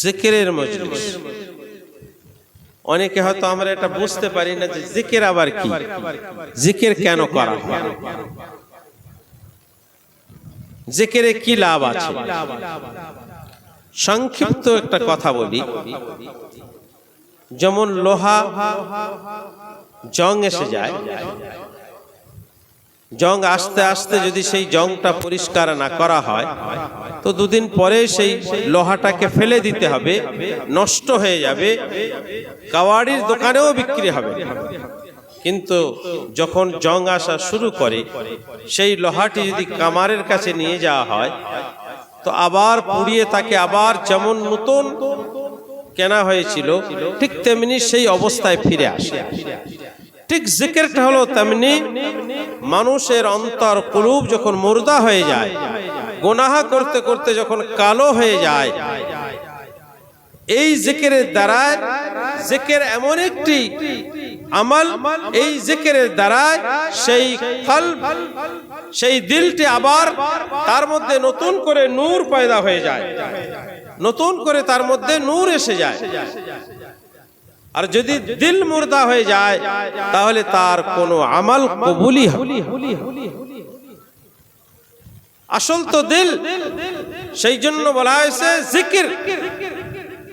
জিকিরের মজলিস। অনেকে হয়তো আমরা এটা বুঝতে পারি না যে জিকির আবার কি? জিকির কেন করা হয়? জিকিরে কি লাভ আছে? সংক্ষিপ্ত একটা কথা বলি। যেমন লোহা জং এসে যায়। জং আস্তে আস্তে যদি সেই জংটা পরিষ্কার না করা হয়, তো দুদিন পরে সেই লোহাটাকে ফেলে দিতে হবে, নষ্ট হয়ে যাবে কাওয়াড়ির দোকানেও বিক্রি হবে। কিন্তু যখন জং আসা শুরু করে, সেই লোহাটি যদি কামারের কাছে নিয়ে যাওয়া হয়, তো আবার পুড়িয়ে তাকে আবার যেমন নতুন কেনা হয়েছিল, ঠিক তেমনি সেই অবস্থায় ফিরে আসে। ঠিক জিকিরটা হলো তেমনি মানুষের অন্তর কুলুব যখন মুর্দা হয়ে যায়, গোনাহা করতে করতে যখন কালো হয়ে যায়, এই জিকিরের দ্বারা জিকির এমন একটি আমল, এই জিকিরের দ্বারা সেই কলব, সেই দিলটি আবার তার মধ্যে নতুন করে নূর পয়দা হয়ে যায়, নতুন করে তার মধ্যে নূর এসে যায়। আর যদি দিল মুর্দা হয়ে যায়, তাহলে তার কোনো আমল কবুলি আসল তো দিল, সেই জন্য বলা হয়েছে জিকির।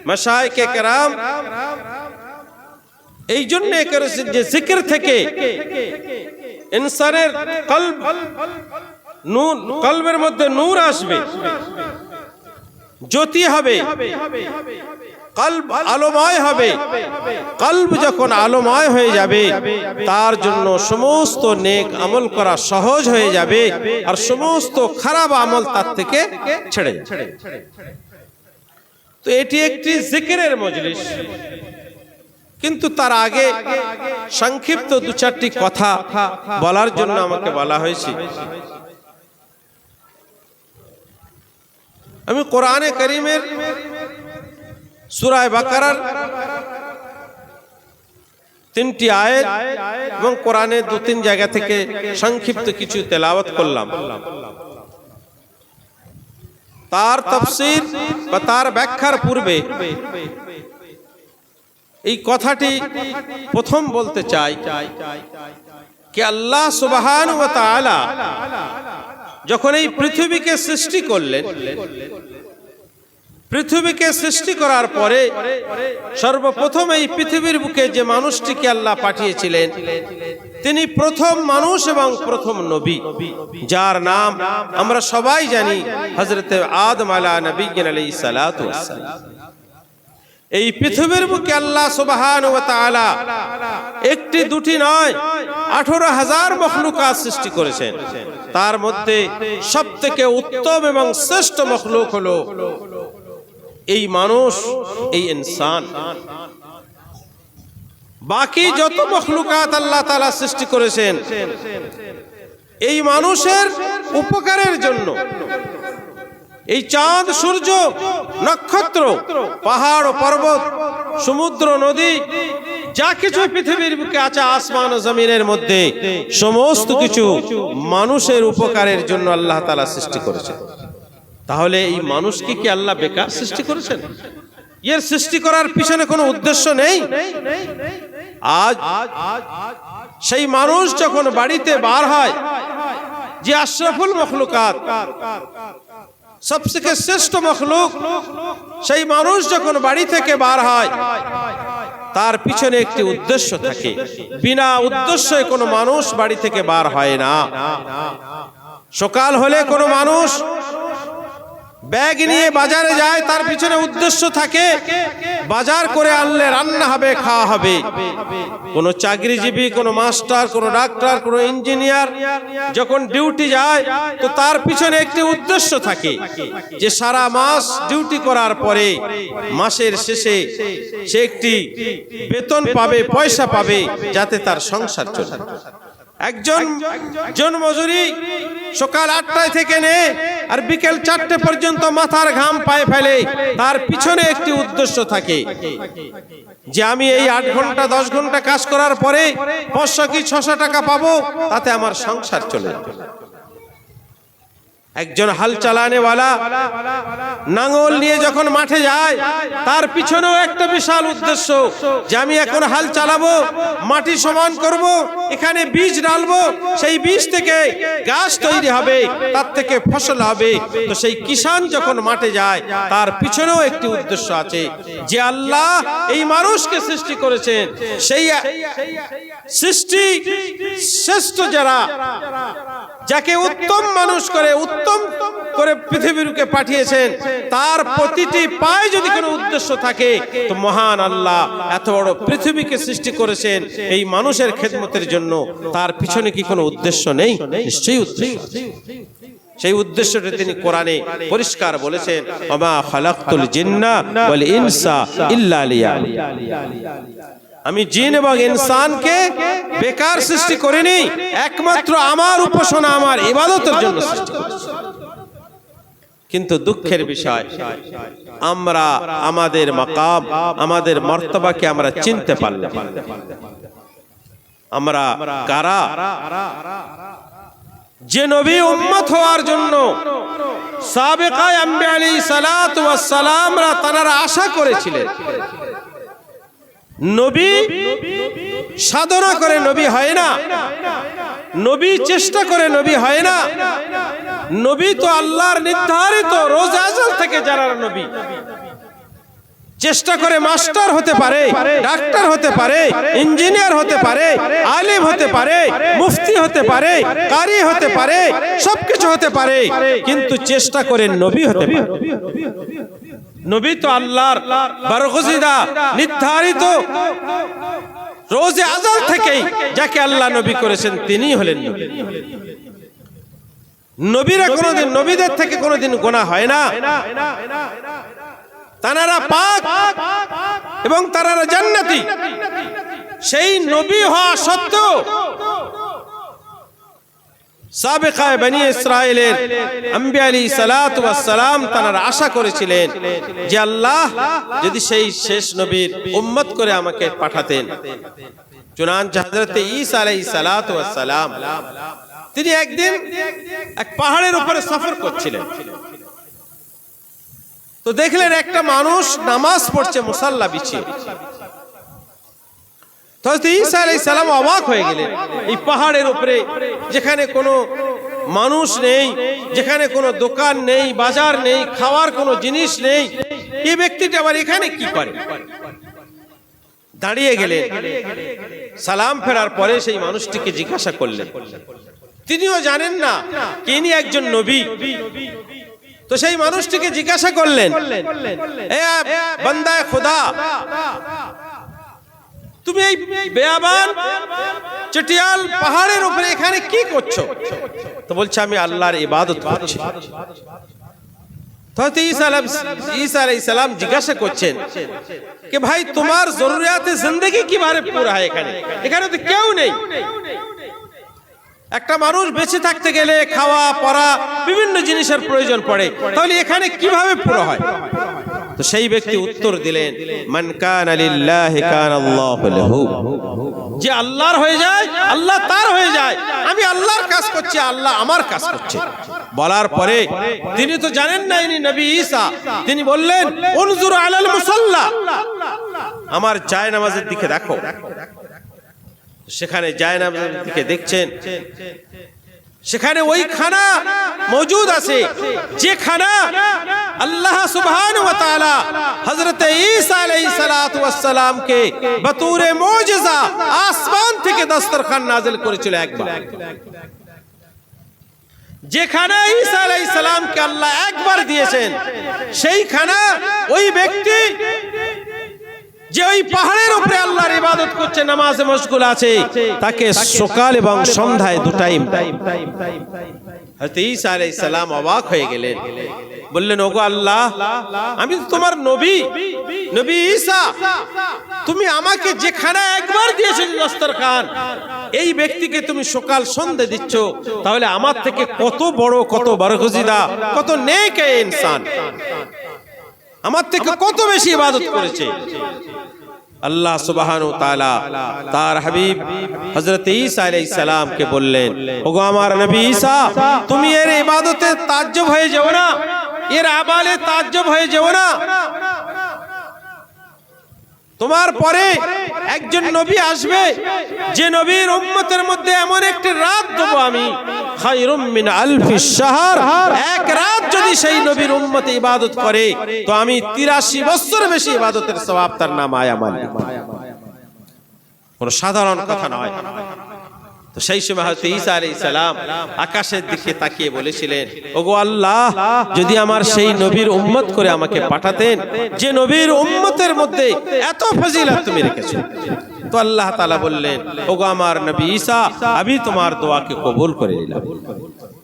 মশাইকে কেরাম, এই জন্য করেছেন যে জিকির থেকে ইনসানের কলব, নূর, কলবের মধ্যে নূর আসবে, জ্যোতি হবে। কল্ব আলোময় হবে। কল্ব যখন আলোময় হয়ে যাবে তার জন্য সমস্ত নেক আমল করা সহজ হয়ে যাবে আর সমস্ত খারাপ আমল তার থেকে ছেড়ে যাবে। তো এটি একটি জিকিরের মজলিস। কিন্তু তার আগে সংক্ষিপ্ত দু চারটি কথা বলার জন্য আমাকে বলা হয়েছে। আমি কোরআনে করিমের সুরায় বাকারার তিনটি আয়াত এবং কোরআনে দু তিন জায়গা থেকে সংক্ষিপ্ত কিছু তেলাওয়াত করলাম। তার তফসির বা তার ব্যাখ্যার পূর্বে এই কথাটি প্রথম বলতে চাই কি আল্লাহ সুবহান যখন এই পৃথিবীকে সৃষ্টি করলেন পৃথিবীকে সৃষ্টি করার পরে সর্বপ্রথম এই পৃথিবীর বুকে যে মানুষটিকে আল্লাহ পাঠিয়েছিলেন, তিনি প্রথম মানুষ এবং প্রথম নবী, যার নাম আমরা সবাই জানি হজরত আদম আলা নবী আলাই সালাতু এই পৃথিবীর বুকে আল্লাহ সুবহান একটি, দুটি নয়, আঠারো হাজার মখলুকাত সৃষ্টি করেছেন। তার মধ্যে সব থেকে উত্তম এবং শ্রেষ্ঠ মখলুক হলো এই মানুষ, এই ইনসান। বাকি যত মখলুকাত আল্লাহ তাআলা সৃষ্টি করেছেন, এই মানুষের উপকারের জন্য, এই চাঁদ, সূর্য, নক্ষত্র, পাহাড় পর্বত, সমুদ্র, নদী, যা কিছু পৃথিবীর বুকে আছে, আসমান ও জমিনের মধ্যে, সমস্ত কিছু মানুষের উপকারের জন্য আল্লাহ তালা সৃষ্টি করেছেন। তাহলে এই মানুষকে কি আল্লাহ বেকার সৃষ্টি করেছেন? এর সৃষ্টি করার পিছনে কোনো উদ্দেশ্য নেই? আজ সেই মানুষ যখন বাড়িতে বার হয়, যে আশরাফুল মখলুকাত, সবথেকে শ্রেষ্ঠ মখলুক, সেই মানুষ যখন বাড়ি থেকে বার হয়, তার পিছনে একটি উদ্দেশ্য থাকে। বিনা উদ্দেশ্যে কোনো মানুষ বাড়ি থেকে বার হয় না। সকাল হলে কোনো মানুষ ব্যাগ নিয়ে বাজারে যায় তার পিছনে উদ্দেশ্য থাকে বাজার করে আনলে রান্না হবে খাওয়া হবে। কোনো চাকরিজীবী কোনো মাস্টার কোনো ডাক্তার কোনো ইঞ্জিনিয়ার যখন ডিউটি যায় তো তার পিছনে একটি উদ্দেশ্য থাকে যে সারা মাস ডিউটি করার পরে মাসের শেষে সে একটি বেতন পাবে পয়সা পাবে যাতে তার সংসার চলে। একজন জন মজুরি সকাল আটটায় থেকে নে আর বিকেল চারটে পর্যন্ত মাথার ঘাম পায়ে ফেলে। তার পিছনে একটি উদ্দেশ্য থাকে যে আমি এই আট ঘণ্টা, দশ ঘণ্টা কাজ করার পরে পাঁচশো কি ছশো টাকা পাবো? তাতে আমার সংসার চলে যাবে। একজন হাল চালানেওয়ালা নাঙল নিয়ে যখন মাঠে যায়, তার পিছনেও একটা বিশাল উদ্দেশ্য যে আমি এখন হাল চালাবো, মাটি সমান করব, এখানে বীজ ডালবো, সেই বীজ থেকে গাছ তৈরি হবে, তার থেকে ফসল হবে। তো সেই কিষান যখন মাঠে যায়, তার পিছনেও একটি উদ্দেশ্য আছে যে আল্লাহ এই মানুষকে সৃষ্টি করেছেন। সেই সৃষ্টি শ্রেষ্ঠ যারা যাকে উত্তম মানুষ করে, উত্তম করে পৃথিবীকে পাঠিয়েছেন, তার প্রতিটি পায়ে যদি কোনো উদ্দেশ্য থাকে, তো মহান আল্লাহ এত বড় পৃথিবীকে সৃষ্টি করেছেন এই মানুষের খেদমতের জন্য। তার পিছনে কি কোনো উদ্দেশ্য নেই? নিশ্চয়ই উদ্দেশ্য। সেই উদ্দেশ্যটা তিনি কোরআনে পরিষ্কার বলেছেন, ওমা খালাকতুল জিন্না ওয়াল ইনসা ইল্লা আমি জিন এবং ইনসানকে বেকার সৃষ্টি করিনি, একমাত্র আমার উপাসনা, আমার ইবাদতের জন্য সৃষ্টি কিন্তু দুঃখের বিষয়, আমরা আমাদের মাকাম, আমাদের মর্তবাকে আমরা চিনতে পারলাম। আমরা কারা? যে নবী উম্মত হওয়ার জন্য সাবেকায় আম্বে আলী সালাত ওয়াস সালামরা তারা আশা করেছিলেন। নবী সাধনা করে নবী হয় না। নবী চেষ্টা করে নবী হয় না। নবী তো আল্লাহর নির্ধারিত রোজ আজল থেকে যারা নবী। চেষ্টা করে মাস্টার হতে পারে, ডাক্তার হতে পারে, ইঞ্জিনিয়ার হতে পারে, আলিম হতে পারে, মুফতি হতে পারে, কারি হতে পারে, সবকিছু হতে পারে, কিন্তু চেষ্টা করে নবী হতে পারে। নবী তো আল্লাহর বারগজিদা নির্ধারিত রোজে আজাল থেকেই যাকে আল্লাহ নবী করেছেন তিনি হলেন নবী। নবীরা কোনোদিন নবীদের থেকে কোনোদিন গোনা হয় না। তানারা পাক এবং তানারা জান্নাতি। সেই নবী হওয়া সত্ত্বেও সাবেকায় বনি ইসরায়েলের আম্বিয়া আলী সালাত সালাম তারা আশা করেছিলেন যে আল্লাহ যদি সেই শেষ নবীর উম্মত করে আমাকে পাঠাতেন। চুনাঞ্চ হজরত ঈসা আলাইহিস সালাত সালাম তিনি একদিন এক পাহাড়ের উপরে সফর করছিলেন। তো দেখলেন একটা মানুষ নামাজ পড়ছে মুসাল্লা বিছিয়ে। তো হযরত ঈসা আলাইহিস সালাম অবাক হয়ে গেলেন। এই পাহাড়ের উপরে যেখানে কোনো মানুষ নেই যেখানে কোনো দোকান নেই বাজার নেই খাওয়ার কোনো জিনিস নেই এই ব্যক্তিটা আবার এখানে কি করে? দাঁড়িয়ে গেলে সালাম ফেরার পরে সেই মানুষটিকে জিজ্ঞাসা করলেন। তিনিও জানেন না তিনি একজন নবী। তো সেই মানুষটিকে জিজ্ঞাসা করলেন বান্দায় খোদা তুমি এই বেয়াবান চটিয়াল পাহাড়ের উপরে এখানে কি করছ? তো বলছে, আমি আল্লাহর ইবাদত করছি। হয়তো ইসালাম ঈসা আলাইসালাম জিজ্ঞাসা করছেন যে, ভাই, তোমার জরুরিয়াতে জিন্দগি কীভাবে পুরা হয় এখানে? এখানে তো কেউ নেই। একটা মানুষ বেঁচে থাকতে গেলে খাওয়া পরা বিভিন্ন জিনিসের প্রয়োজন পড়ে। তাহলে এখানে কীভাবে পুরো হয়? তো সেই ব্যক্তি উত্তর দিলেন, মান কানা লিল্লাহি কান আল্লাহু লাহু। যে আল্লাহর হয়ে যায়, আল্লাহ তার হয়ে যায়। আমি আল্লাহর কাজ করছি, আল্লাহ আমার কাজ করছে। বলার পরে তিনি তো জানেন না ইনি নবী ঈসা। তিনি বললেন, উনজুর আলাল মুসাল্লা। আমার জায় নামাজের দিকে দেখো। সেখানে জায় নামাজের দিকে দেখছেন সেখানে ওই খানা মজুদ আছে। যে খানা আল্লাহ সুবহান ওয়া তাআলা হযরত ঈসা আলাইহিস সালাতু ওয়াস সালাম কে বতুরে মুজিজা আসমান থেকে দস্তরখান নাযিল করেছিল একবার। যেখানে ঈসা আলাইহিস সালামকে আল্লাহ একবার দিয়েছেন, সেই খানা ওই ব্যক্তি যে ওই পাহাড়ের উপরে আল্লাহর ইবাদত করছে, নামাজে মশগুল আছে, তাকে সকাল এবং সন্ধ্যায় দু টাইম হযরত ঈসা সালাম অবাক হয়ে গেলেন। বললেন, ওগো আল্লাহ, আমি তোমার নবী। নবী ঈসা, তুমি আমাকে যেখানে একবার দিয়েছ দস্তরখান, এই ব্যক্তিকে তুমি সকাল সন্ধে দিচ্ছ। তাহলে আমার থেকে কত বড়, কত বরগজিদা কত নেক ইনসান। আমার থেকে কত বেশি ইবাদত করেছে। আল্লাহ সুবহানাহু তালা তার হাবিব হজরত ঈসা আলাইহিস সালামকে বললেন, ওগো আমার নবী ঈসা, তুমি এর ইবাদতে তাজ্জব হয়ে যাও না। এর আবালে তাজ্জব হয়ে যাও না। তোমার পরে একজন নবী আসবে, যে নবীর উম্মতের মধ্যে এমন একটি রাত দেবো আমি মিন আলফি শাহর। এক রাত যদি সেই নবীর উম্মতে ইবাদত করে, তো আমি 83 বছর বেশি ইবাদতের সওয়াব তার নাম আয়ামাল কোন সাধারণ কথা নয়। তো সেই সময় হয়তো ঈসা আলাইহিস সালাম আকাশের দিকে তাকিয়ে বলেছিলেন, ওগো আল্লাহ, যদি আমার সেই নবীর উম্মত করে আমাকে পাঠাতেন, যে নবীর উম্মতের মধ্যে এত ফজিলত তুমি রেখেছো। তো আল্লাহ তাআলা বললেন, ওগো আমার নবী ঈসা, আমি তোমার দোয়াকে কবুল করে নিলাম।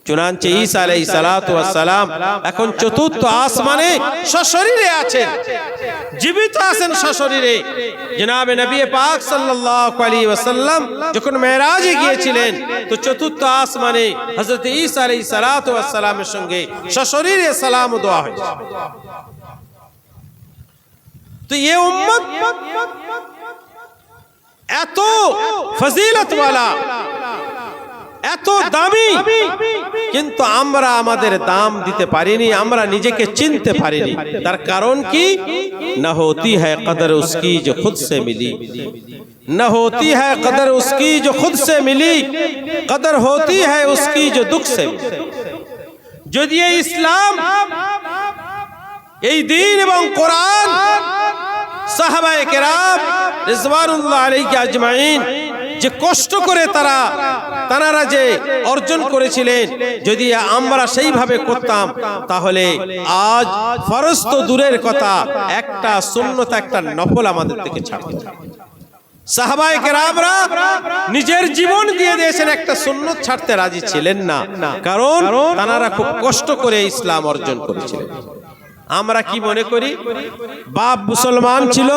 চুনাঞ্চে ঈসা আলাইহিস সালাতু ওয়াস সালাম। এখন চতুর্থ আসমানে সশরীরে আছেন। জীবিত আছেন সশরীরে। জনাবে নবী পাক সাল্লাল্লাহু আলাইহি ওয়াসাল্লাম যখন মেরাজে গিয়েছিলেন তো চতুর্থ আসমানে হযরত ঈসা আলাইহিস সালাতু ওয়াস সালামের সঙ্গে সশরীরে সালাম ও দোয়া হয়েছে। তো এই উম্মত এত ফজিলত ওয়ালা এত দামি। কিন্তু আমরা আমাদের দাম দিতে পারিনি, আমরা নিজেকে চিনতে পারিনি। তার কারণ কি? না হতি হ্যাঁ কদর উসকি যে খুদ সে মিলি। না হতি ہے قدر اس کی جو خود سے ملی قدر ہوتی ہے اس کی جو دکھ سے ملی جو یہ اسلام এই দিন এবং কোরআন সাহাবায়ে কেরাম রিজওয়ানুল্লাহ আলাইহি আজমাইন যে কষ্ট করে তারা তারা যে অর্জন করেছিলেন, যদি আমরা সেইভাবে করতাম, তাহলে আজ ফরজ তো দূরের কথা, একটা শূন্যতা একটা নফল আমাদের থেকে ছাড়তে নিজের জীবন দিয়ে দিয়েছেন একটা সুন্নত ছাড়তে রাজি ছিলেন না, কারণ তারা খুব কষ্ট করে ইসলাম অর্জন করেছিলেন। আমরা কি মনে করি? বাপ মুসলমান ছিল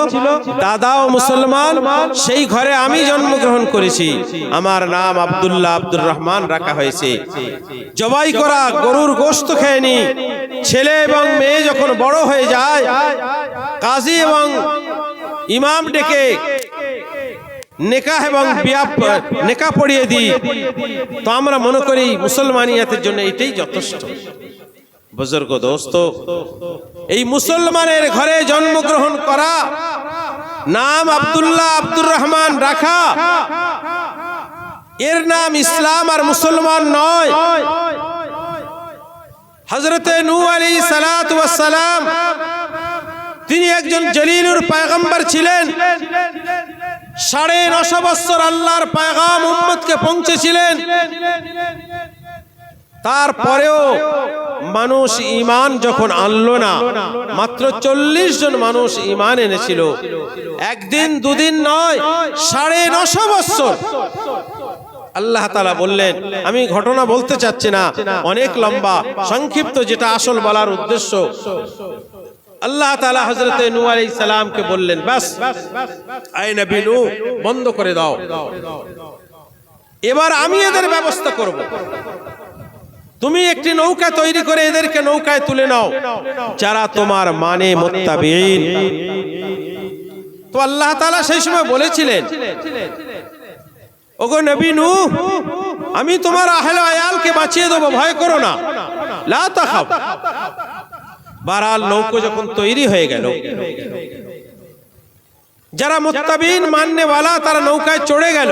দাদাও মুসলমান সেই ঘরে আমি জন্মগ্রহণ করেছি। আমার নাম আব্দুল্লাহ আব্দুর রহমান রাখা হয়েছে। জবাই করা গরুর গোস্ত খেয়নি ছেলে এবং মেয়ে যখন বড় হয়ে যায় কাজী এবং ইমাম ডেকে নেকাহ এবং বিয়া নেকা পড়িয়ে দিই। তো আমরা মনে করি মুসলমানিয়াতের জন্য এটাই যথেষ্ট। বুজুর্গ দোস্ত, এই মুসলমানের ঘরে জন্মগ্রহণ করা, নাম আব্দুল্লাহ আব্দুর রহমান রাখা, এর নাম ইসলাম আর মুসলমান নয়। সালাম তিনি একজন জলিলুর পায়গম্বর ছিলেন। সাড়ে নশো বৎসর আল্লাহর পায়গাম উম্মতকে পৌঁছেছিলেন। তারপরেও মানুষ ইমান যখন আনলো না, মাত্র চল্লিশ জন মানুষ ইমান এনেছিল। একদিন, দুদিন নয়, সাড়ে নশো বৎসর আল্লাহ তালা বললেন, আমি ঘটনা বলতে চাচ্ছি না, অনেক লম্বা, সংক্ষিপ্ত যেটা আসল বলার উদ্দেশ্য। আল্লাহ তালা হজরতে নু সালামকে বললেন, বাস আই নবী বন্ধ করে দাও। এবার আমি এদের ব্যবস্থা করব। তুমি একটি নৌকা তৈরি করে এদেরকে নৌকায় তুলে নাও, যারা তোমার মানে মোত্তাবিন তো আল্লাহ তাআলা সেই সময় বলেছিলেন, ওগো নবী নূহ, আমি তোমার আহলে আয়ালকে বাঁচিয়ে দেবো, ভয় করো না। লা বারাল নৌকো যখন তৈরি হয়ে গেল, যারা মুত্তাবিন মাননেওয়ালা তারা নৌকায় চড়ে গেল,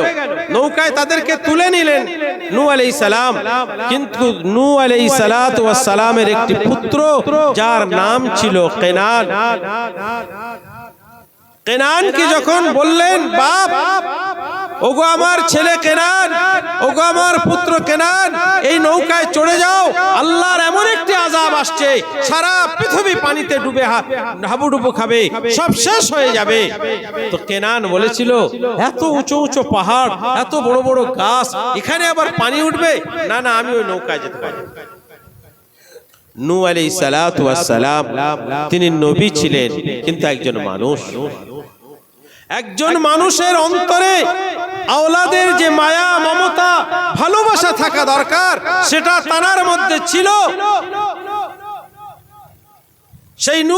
নৌকায় তাদেরকে তুলে নিলেন। নূ আলাইহিস সালাম কিন্তু নূ ওয়াস সালামের একটি পুত্র, যার নাম ছিল কেনান। কেনানকে যখন বললেন, বাপ ওগো আমার ছেলে কেনান, ওগো আমার পুত্র কেনান, এই নৌকায় চড়ে যাও, আল্লাহর এমন একটি আজাব আসছে, সারা পৃথিবী পানিতে ডুবে হাবুডুবু খাবে, সব শেষ হয়ে যাবে। তো কেনান বলেছিল, এত উঁচু উঁচু পাহাড়, এত বড় বড় গাছ, এখানে আবার পানি উঠবে? না না, আমি ওই নৌকায় যেতে পারি নূ। ওয়াস সালাম, তিনি নবী ছিলেন, কিন্তু একজন মানুষ। একজন মানুষের অন্তরে আওলাদের যে মায়া, মমতা, ভালোবাসা থাকা দরকার, সেটা তানার মধ্যে ছিল। সেই নু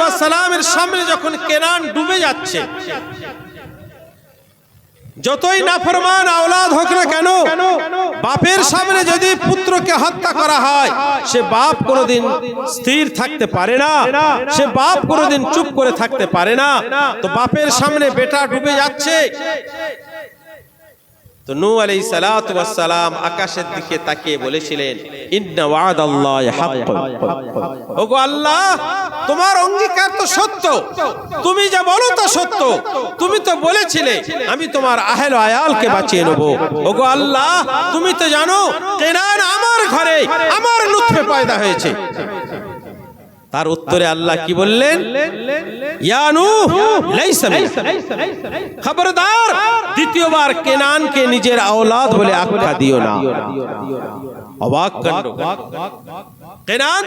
ওয়াস সালামের সামনে যখন কেনান ডুবে যাচ্ছে যতই নাফরমান আওলাদ হোক না কেন, বাপের সামনে যদি পুত্রকে হত্যা করা হয়, সে বাপ কোনোদিন স্থির থাকতে পারে না, সে বাপ কোনোদিন চুপ করে থাকতে পারে না। তো বাপের সামনে বেটা ডুবে যাচ্ছে। তো সালাতু ওয়াস সালাম আকাশের দিকে তাকিয়ে বলেছিলেন ওগো আল্লাহ, তোমার অঙ্গীকার তো সত্য। তুমি যা বলো তা সত্য। তুমি তো বলেছিলে, আমি তোমার আহেল আয়ালকে বাঁচিয়ে নেব। ওগো আল্লাহ, তুমি তো জানো, কেনান আমার ঘরে আমার লুৎফে পয়দা হয়েছে। তার উত্তরে আল্লাহ কি বললেন? ইয়ানু। খবরদার, দ্বিতীয়বার কেনানকে নিজের আওলাদ বলে আখ্যা দিও না। অবাক কেনান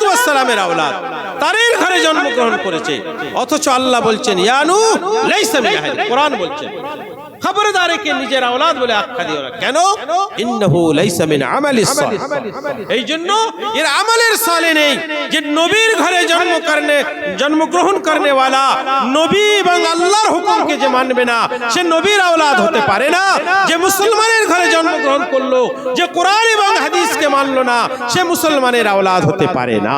তো সালামের আওলাদ। তারের ঘরে জন্মগ্রহণ করেছে। অথচ আল্লাহ বলছেন ইয়ানু কোরআন বলছেন। খবরদার একে নিজের আওলাদ বলে আখ্যা দিও না। কেন? ইন্নাহু লাইসা মিন আমালিস এই জন্য এর আমলের সালে নেই যে নবীর ঘরে জন্ম করনে জন্মগ্রহণ করনে वाला নবী এবং আল্লাহর হুকুমকে যে মানবে না, সে নবীর আওলাদ হতে পারে না। যে মুসলমানের ঘরে জন্মগ্রহণ করল, যে কোরআন এবং হাদিসকে মানলো না, সে মুসলমানের আওলাদ হতে পারে না।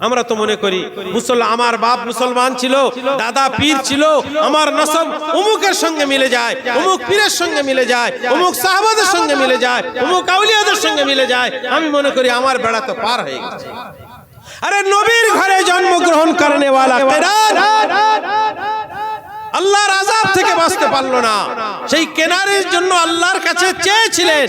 আমরা তো মনে করি মুসলমান আমার বাপ মুসলমান ছিল, দাদা পীর ছিল, আমার নসল অমুকের সঙ্গে মিলে যায় অমুক পীরের সঙ্গে মিলে যায় অমুক সাহাবাদের সঙ্গে মিলে যায় অমুক আউলিয়াদের সঙ্গে মিলে যায়। আমি মনে করি আমার বেড়া তো পার হয়ে গেছে। আরে নবীর ঘরে জন্মগ্রহণ করনে আল্লাহর আজাব থেকে বাঁচতে পারল না। সেই কেনারের জন্য আল্লাহর কাছে চেয়েছিলেন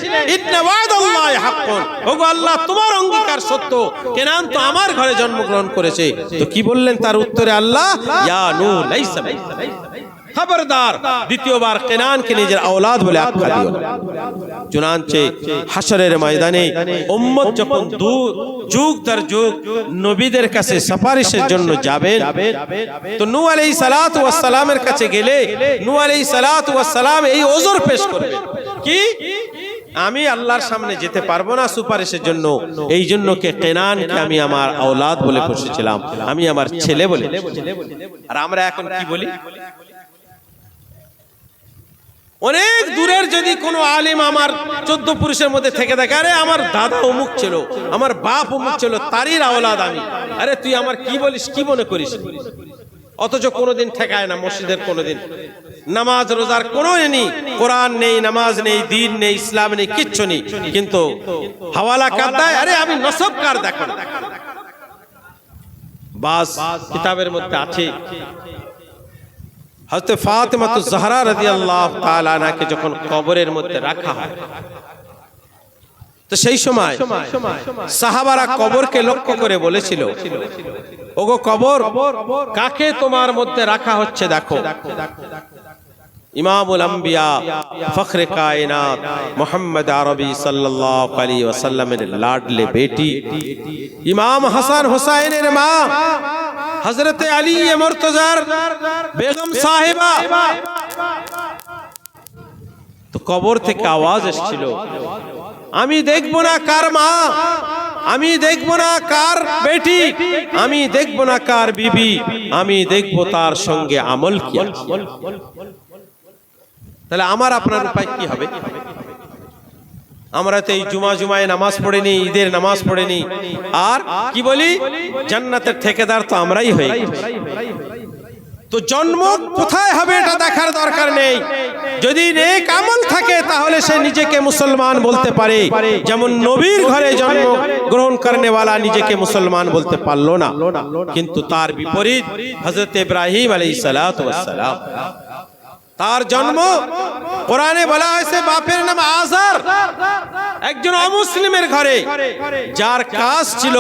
ওগো আল্লাহ, তোমার অঙ্গীকার সত্য। কেনান তো আমার ঘরে জন্মগ্রহণ করেছে। তো কি বললেন তার উত্তরে আল্লাহ? ইয়া নূ লাইসা। খবরদার। দ্বিতীয়বার কেনানকে নিজের আওলাদ বলে আখ্যা দিও। না। চুনাঞ্চে হাসরের ময়দানে উম্মত যখন দু যুগ তার যুগ নবীদের কাছে সুপারিশের জন্য যাবেন, তো নূহ আলাইহিস সালাতু ওয়াস সালামের কাছে গেলে নূহ আলাইহিস সালাতু ওয়াস সালাম এই ওজর পেশ করবে। কি? আমি আল্লাহর সামনে যেতে পারব না সুপারিশের জন্য এই জন্য কে কেনানকে আমি আমার আওলাদ বলে বসেছিলাম, আমি আমার ছেলে বলে আর আমরা এখন কি বলি? অনেক দূরের যদি কোনো আলিম আমার চোদ্দ পুরুষের মধ্যে থেকে থাকে আরে আমার দাদা অমুক ছিল, আমার বাপ অমুক ছিল, তারই আওলাদ আমি। আরে তুই আমার কি বলিস, কি মনে করিস? অথচ কোনোদিন ঠেকায় না, মসজিদের কোনোদিন। নামাজ, রোজার কোনো নেই, কোরআন নেই, নামাজ নেই, দিন নেই, ইসলাম নেই, কিচ্ছু নেই। কিন্তু হাওয়ালা কার দেয় আরে আমি নসব কার দেখো বাস কিতাবের মধ্যে আছে। হযরত ফাতেমা তো জাহরা রাদিয়াল্লাহু তাআলা আনহাকে যখন কবরের মধ্যে রাখা হয়, তো সেই সময় সাহাবারা কবরকে লক্ষ্য করে বলেছিল, ওগো কবর, কাকে তোমার মধ্যে রাখা হচ্ছে দেখো? ইমামুল আম্বিয়া, ফখরে কায়নাত, মোহাম্মদ আরবি সাল্লাল্লাহু আলাইহি ওয়াসাল্লামের লাডলে বেটি, ইমাম হাসান হুসাইনের মা, হযরত আলী মুর্তজার বেগম সাহেবা তো কবর থেকে আওয়াজ এসেছিল, আমি দেখব না কার মা, আমি দেখব না কার বেটি, আমি দেখব না কার বিবি, আমি দেখব তার সঙ্গে আমল কি। তাহলে আমার আপনার উপায় কি হবে? আমরা তো এই জুমা জুমায় নামাজ পড়েনি, ঈদের নামাজ পড়েনি। আর কি বলি? জান্নাতের ঠেকেদার তো আমরাই হয়ে তো জন্ম কোথায় হবে এটা দেখার দরকার নেই। যদি নেক আমল থাকে, তাহলে সে নিজেকে মুসলমান বলতে পারে। যেমন নবীর ঘরে জন্ম গ্রহণ করনে वाला নিজেকে মুসলমান বলতে পারল না। কিন্তু তার বিপরীত হযরত ইব্রাহিম আলাইহিস সালাম। তার জন্ম কোরআনে বলা হয়েছে, বাপের নাম আজার। একজন অমুসলিমের ঘরে, যার কাজ ছিল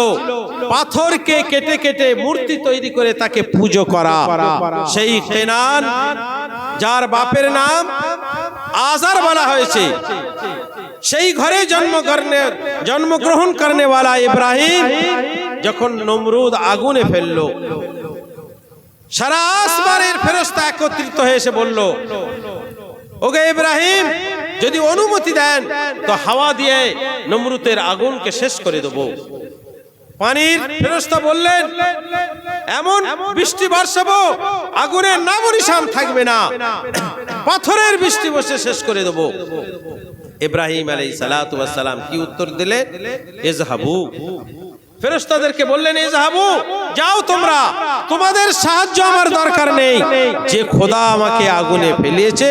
পাথরকে কেটে কেটে মূর্তি তৈরি করে তাকে পুজো করা। সেই কেনান যার বাপের নাম আজার বলা হয়েছে। সেই ঘরে জন্ম জন্মগ্রহণ করনে वाला ইব্রাহিম যখন নমরুদ আগুনে ফেলল সারা আসমানের ফেরেশতা একত্রিত হয়ে এসে বলল, ওগে ইব্রাহিম, যদি অনুমতি দেন, তো হাওয়া দিয়ে নমরুতের আগুনকে শেষ করে দেব। পানির ফেরস্তা বললেন, এমন বৃষ্টি বর্ষাবো, আগুনের নাম নিশান থাকবে না। পাথরের বৃষ্টি বসে শেষ করে দেব। ইব্রাহিম আলাই সালাম কি উত্তর দিলে? এজহাবু। ফেরেশতাদেরকে বললেন এজহাবু যাও তোমরা। তোমাদের সাহায্য আমার দরকার নেই। যে খোদা আমাকে আগুনে ফেলিয়েছে,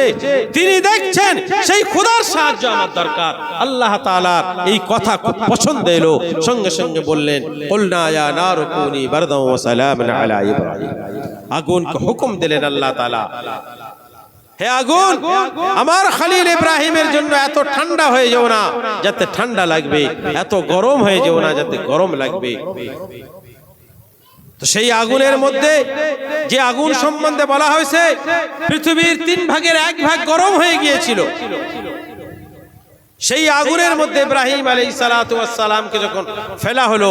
তিনি দেখছেন, সেই খোদার সাহায্য আমার দরকার। আল্লাহ তাআলার এই কথা খুব পছন্দ এলো। সঙ্গে সঙ্গে বললেন, কুলনা নারু কুনি বারদান ওয়া সালামান আলা ইব্রাহিম। আগুনকে হুকুম দিলেন আল্লাহ তাআলা। হে আগুন আমার খালিল ইব্রাহিমের জন্য এত ঠান্ডা হয়ে যাও না যাতে ঠান্ডা লাগবে এত গরম হয়ে যাও না যাতে গরম লাগবে। তো সেই আগুনের মধ্যে যে আগুন সম্বন্ধে বলা হয়েছে পৃথিবীর তিন ভাগের এক ভাগ গরম হয়ে গিয়েছিল। সেই আগুনের মধ্যে ইব্রাহিম আলী সালাতামকে যখন ফেলা হলো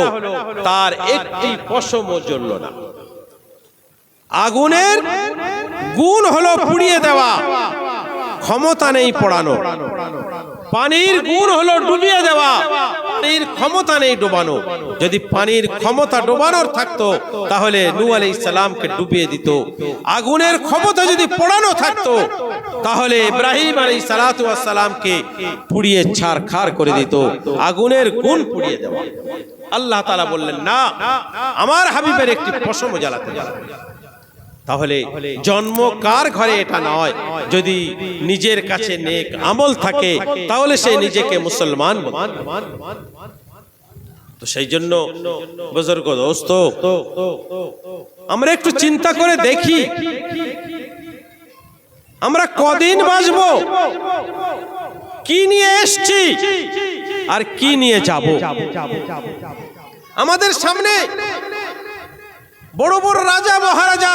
তার একটি পশমও জ্বলল না। আগুনের গুণ হলো পুড়িয়ে দেওয়া। ক্ষমতা নেই পড়ানো। পানির গুণ হলো ডুবিয়ে দেওয়া। পানির ক্ষমতা নেই ডোবানো। যদি পানির ক্ষমতা ডোবানোর থাকতো, তাহলে নু আলি ইসলামকে ডুবিয়ে দিত। আগুনের ক্ষমতা যদি পড়ানো থাকতো, তাহলে ইব্রাহিম আলী সালাতামকে পুড়িয়ে ছাড় খাড় করে দিত। আগুনের গুণ পুড়িয়ে দেওয়া। আল্লাহ তালা বললেন, না, আমার হাবিবের একটি পশম জ্বালাতে জ্বালাতে তাহলে জন্ম কার ঘরে এটা নয়? যদি নিজের কাছে নেক আমল থাকে তাহলে সে নিজেকে মুসলমান তো সেই জন্য বুজুর্গ দোস্ত আমরা একটু চিন্তা করে দেখি। আমরা কদিন বাঁচব? কি নিয়ে এসছি? আর কি নিয়ে যাব? আমাদের সামনে বড় বড় রাজা মহারাজা